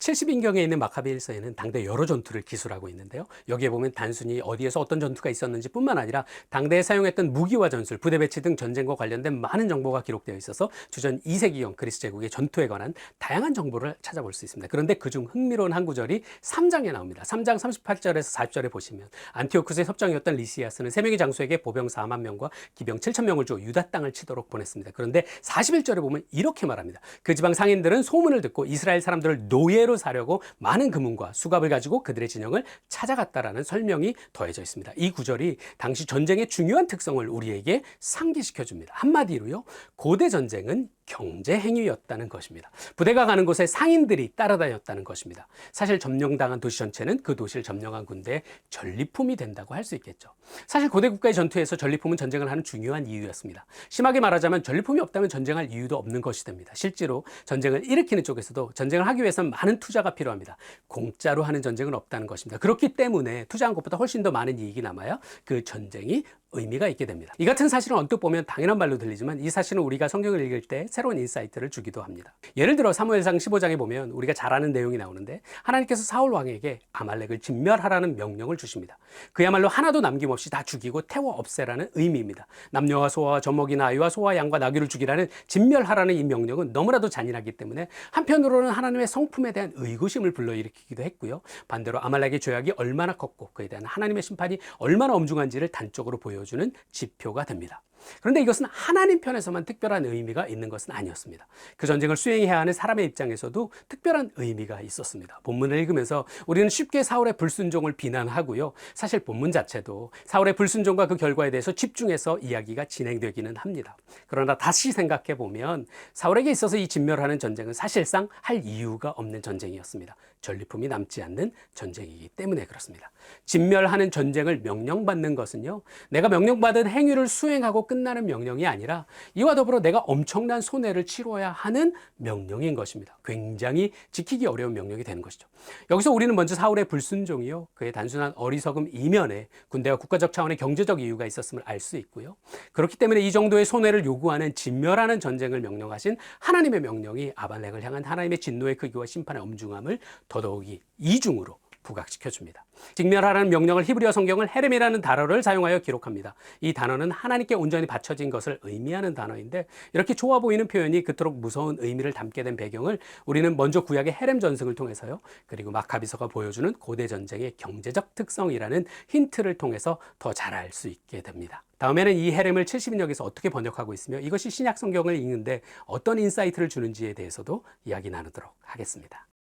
70인경에 있는 마카베일서에는 당대 여러 전투를 기술하고 있는데요. 여기에 보면 단순히 어디에서 어떤 전투가 있었는지 뿐만 아니라 당대에 사용했던 무기와 전술, 부대 배치 등 전쟁과 관련된 많은 정보가 기록되어 있어서 주전 2세기경 그리스 제국의 전투에 관한 다양한 정보를 찾아볼 수 있습니다. 그런데 그중 흥미로운 한 구절이 3장에 나옵니다. 3장 38절에서 40절에 보시면 안티오쿠스의 섭정이었던 리시아스는 세 명의 장수에게 보병 4만 명과 기병 7천 명을 주어 유다 땅을 치도록 보냈습니다. 그런데 41절에 보면 이렇게 말합니다. 그 지방 상인들은 소문을 듣고 이스라엘 사람들을 노예로 사려고 많은 금은과 수갑을 가지고 그들의 진영을 찾아갔다라는 설명이 더해져 있습니다. 이 구절이 당시 전쟁의 중요한 특성을 우리에게 상기시켜 줍니다. 한마디로요. 고대 전쟁은 경제 행위였다는 것입니다. 부대가 가는 곳에 상인들이 따라다녔다는 것입니다. 사실 점령당한 도시 전체는 그 도시를 점령한 군대의 전리품이 된다고 할 수 있겠죠. 사실 고대 국가의 전투에서 전리품은 전쟁을 하는 중요한 이유였습니다. 심하게 말하자면 전리품이 없다면 전쟁할 이유도 없는 것이 됩니다. 실제로 전쟁을 일으키는 쪽에서도 전쟁을 하기 위해서는 많은 투자가 필요합니다. 공짜로 하는 전쟁은 없다는 것입니다. 그렇기 때문에 투자한 것보다 훨씬 더 많은 이익이 남아야 그 전쟁이 의미가 있게 됩니다. 이 같은 사실은 언뜻 보면 당연한 말로 들리지만 이 사실은 우리가 성경을 읽을 때 새로운 인사이트를 주기도 합니다. 예를 들어 사무엘상 15장에 보면 우리가 잘 아는 내용이 나오는데 하나님께서 사울 왕에게 아말렉을 진멸하라는 명령을 주십니다. 그야말로 하나도 남김없이 다 죽이고 태워 없애라는 의미입니다. 남녀와 소와 젖먹이나 아이와 소와 양과 나귀를 죽이라는 진멸하라는 이 명령은 너무나도 잔인하기 때문에 한편으로는 하나님의 성품에 대한 의구심을 불러일으키기도 했고요. 반대로 아말렉의 죄악이 얼마나 컸고 그에 대한 하나님의 심판이 얼마나 엄중한지를 단적으로 보여 보여주는 지표가 됩니다. 그런데 이것은 하나님 편에서만 특별한 의미가 있는 것은 아니었습니다. 그 전쟁을 수행해야 하는 사람의 입장에서도 특별한 의미가 있었습니다. 본문을 읽으면서 우리는 쉽게 사울의 불순종을 비난하고요. 사실 본문 자체도 사울의 불순종과 그 결과에 대해서 집중해서 이야기가 진행되기는 합니다. 그러나 다시 생각해 보면 사울에게 있어서 이 진멸하는 전쟁은 사실상 할 이유가 없는 전쟁이었습니다. 전리품이 남지 않는 전쟁이기 때문에 그렇습니다. 진멸하는 전쟁을 명령받는 것은요. 내가 명령받은 행위를 수행하고 끝나는 명령이 아니라 이와 더불어 내가 엄청난 손해를 치러야 하는 명령인 것입니다. 굉장히 지키기 어려운 명령이 되는 것이죠. 여기서 우리는 먼저 사울의 불순종이요. 그의 단순한 어리석음 이면에 군대와 국가적 차원의 경제적 이유가 있었음을 알 수 있고요. 그렇기 때문에 이 정도의 손해를 요구하는 진멸하는 전쟁을 명령하신 하나님의 명령이 아발렉을 향한 하나님의 진노의 크기와 심판의 엄중함을 더더욱이 이중으로 부각시켜줍니다. 직멸하라는 명령을 히브리어 성경을 헤렘이라는 단어를 사용하여 기록합니다. 이 단어는 하나님께 온전히 바쳐진 것을 의미하는 단어인데 이렇게 좋아 보이는 표현이 그토록 무서운 의미를 담게 된 배경을 우리는 먼저 구약의 헤렘 전승을 통해서요. 그리고 마카비서가 보여주는 고대 전쟁의 경제적 특성이라는 힌트를 통해서 더 잘 알 수 있게 됩니다. 다음에는 이 헤렘을 70인역에서 어떻게 번역하고 있으며 이것이 신약 성경을 읽는데 어떤 인사이트를 주는지에 대해서도 이야기 나누도록 하겠습니다.